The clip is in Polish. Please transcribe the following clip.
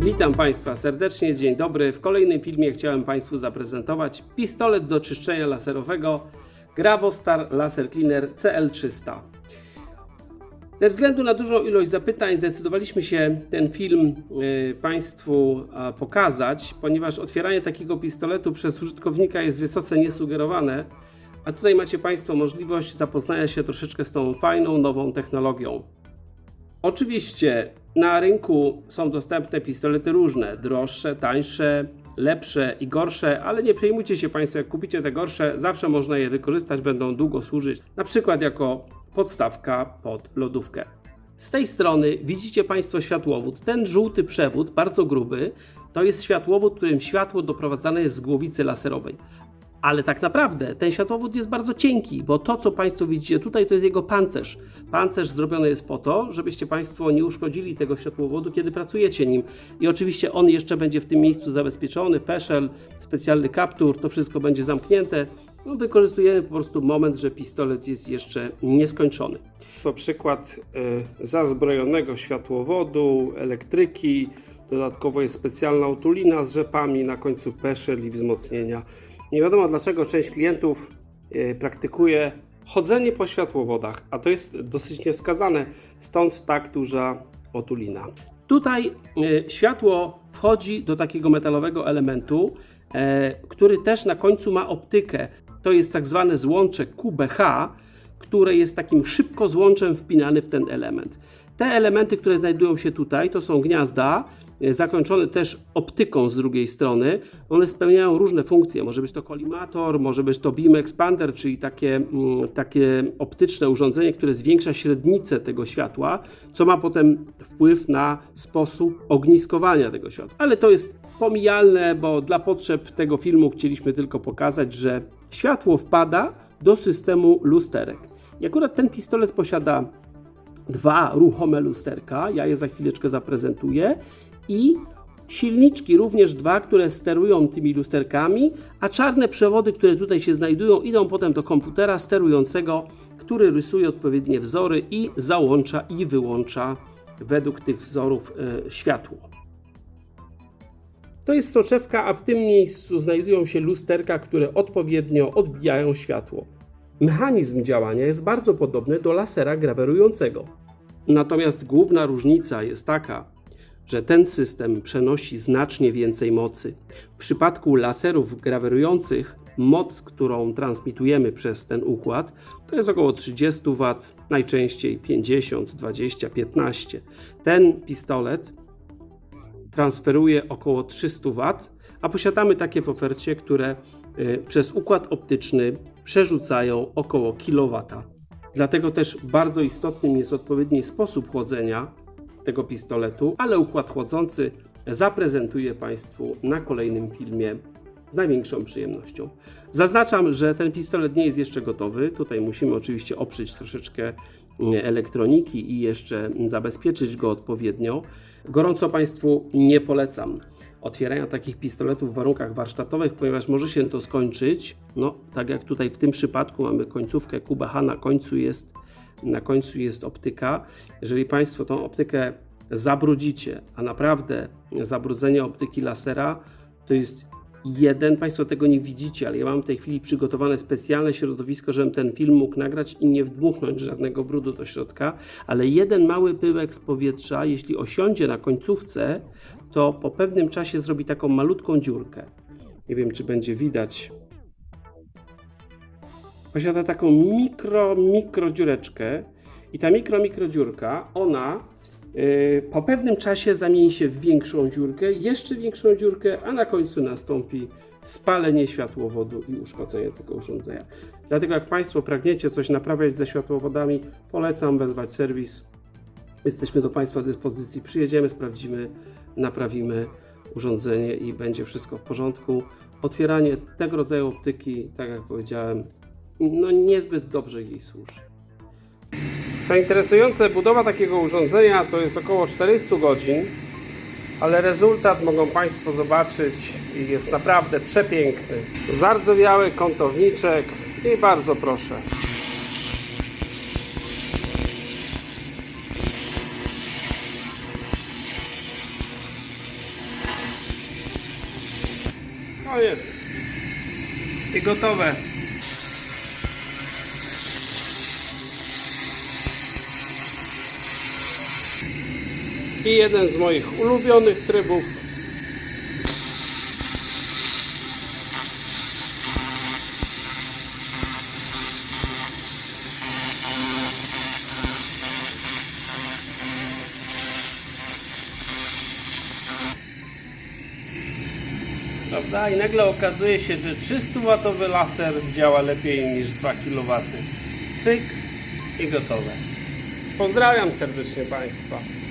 Witam Państwa serdecznie, dzień dobry. W kolejnym filmie chciałem Państwu zaprezentować pistolet do czyszczenia laserowego Gravostar Laser Cleaner CL300. Ze względu na dużą ilość zapytań zdecydowaliśmy się ten film y, Państwu pokazać, ponieważ otwieranie takiego pistoletu przez użytkownika jest wysoce niesugerowane, a tutaj macie Państwo możliwość zapoznania się troszeczkę z tą fajną, nową technologią. Oczywiście na rynku są dostępne pistolety różne, droższe, tańsze, lepsze i gorsze, ale nie przejmujcie się Państwo, jak kupicie te gorsze, zawsze można je wykorzystać, będą długo służyć, na przykład jako podstawka pod lodówkę. Z tej strony widzicie Państwo światłowód. Ten żółty przewód, bardzo gruby, to jest światłowód, którym światło doprowadzane jest z głowicy laserowej. Ale tak naprawdę ten światłowód jest bardzo cienki, bo to, co Państwo widzicie tutaj, to jest jego pancerz. Pancerz zrobiony jest po to, żebyście Państwo nie uszkodzili tego światłowodu, kiedy pracujecie nim. I oczywiście on jeszcze będzie w tym miejscu zabezpieczony, peszel, specjalny kaptur, to wszystko będzie zamknięte. No, wykorzystujemy po prostu moment, że pistolet jest jeszcze nieskończony. To przykład y, zazbrojonego światłowodu, elektryki. Dodatkowo jest specjalna utulina z rzepami, na końcu peszel i wzmocnienia. Nie wiadomo dlaczego część klientów y, praktykuje chodzenie po światłowodach, a to jest dosyć niewskazane, stąd tak duża otulina. Tutaj y, światło wchodzi do takiego metalowego elementu, który też na końcu ma optykę. To jest tak zwane złącze QBH, które jest takim szybko złączem wpinany w ten element. Te elementy, które znajdują się tutaj, to są gniazda, e, zakończone też optyką z drugiej strony. One spełniają różne funkcje. Może być to kolimator, może być to beam expander, czyli takie, mm, takie optyczne urządzenie, które zwiększa średnicę tego światła, co ma potem wpływ na sposób ogniskowania tego światła. Ale to jest pomijalne, bo dla potrzeb tego filmu chcieliśmy tylko pokazać, że światło wpada do systemu lusterek. I akurat ten pistolet posiada dwa ruchome lusterka, ja je za chwileczkę zaprezentuję i silniczki również dwa, które sterują tymi lusterkami, a czarne przewody, które tutaj się znajdują, idą potem do komputera sterującego, który rysuje odpowiednie wzory i załącza i wyłącza według tych wzorów e, światło. To jest soczewka, a w tym miejscu znajdują się lusterka, które odpowiednio odbijają światło. Mechanizm działania jest bardzo podobny do lasera grawerującego. Natomiast główna różnica jest taka, że ten system przenosi znacznie więcej mocy. W przypadku laserów grawerujących moc, którą transmitujemy przez ten układ, to jest około 30 W, najczęściej 50, 20, 15. Ten pistolet transferuje około 300 W, a posiadamy takie w ofercie, które y, przez układ optyczny przerzucają około kilowata. Dlatego też bardzo istotnym jest odpowiedni sposób chłodzenia tego pistoletu, ale układ chłodzący zaprezentuję Państwu na kolejnym filmie z największą przyjemnością. Zaznaczam, że ten pistolet nie jest jeszcze gotowy. Tutaj musimy oczywiście oprzeć troszeczkę elektroniki i jeszcze zabezpieczyć go odpowiednio. Gorąco Państwu nie polecam otwierania takich pistoletów w warunkach warsztatowych, ponieważ może się to skończyć. No, tak jak tutaj w tym przypadku mamy końcówkę QBH, na końcu jest, na końcu jest optyka. Jeżeli Państwo tą optykę zabrudzicie, a naprawdę zabrudzenie optyki lasera to jest jeden, Państwo tego nie widzicie, ale ja mam w tej chwili przygotowane specjalne środowisko, żebym ten film mógł nagrać i nie wdmuchnąć żadnego brudu do środka, ale jeden mały pyłek z powietrza, jeśli osiądzie na końcówce, to po pewnym czasie zrobi taką malutką dziurkę. Nie wiem, czy będzie widać. Posiada taką mikro, mikro dziureczkę i ta mikro, mikro dziurka, ona po pewnym czasie zamieni się w większą dziurkę, jeszcze większą dziurkę, a na końcu nastąpi spalenie światłowodu i uszkodzenie tego urządzenia. Dlatego jak Państwo pragniecie coś naprawiać ze światłowodami, polecam wezwać serwis. Jesteśmy do Państwa dyspozycji, przyjedziemy, sprawdzimy, naprawimy urządzenie i będzie wszystko w porządku. Otwieranie tego rodzaju optyki, tak jak powiedziałem, no niezbyt dobrze jej służy. Co interesujące, budowa takiego urządzenia to jest około 400 godzin, ale rezultat mogą Państwo zobaczyć i jest naprawdę przepiękny. Zardzewiały kątowniczek i bardzo proszę. Jest. I gotowe. I jeden z moich ulubionych trybów. Prawda? I nagle okazuje się, że 300W laser działa lepiej niż 2 kW. Cyk i gotowe. Pozdrawiam serdecznie Państwa.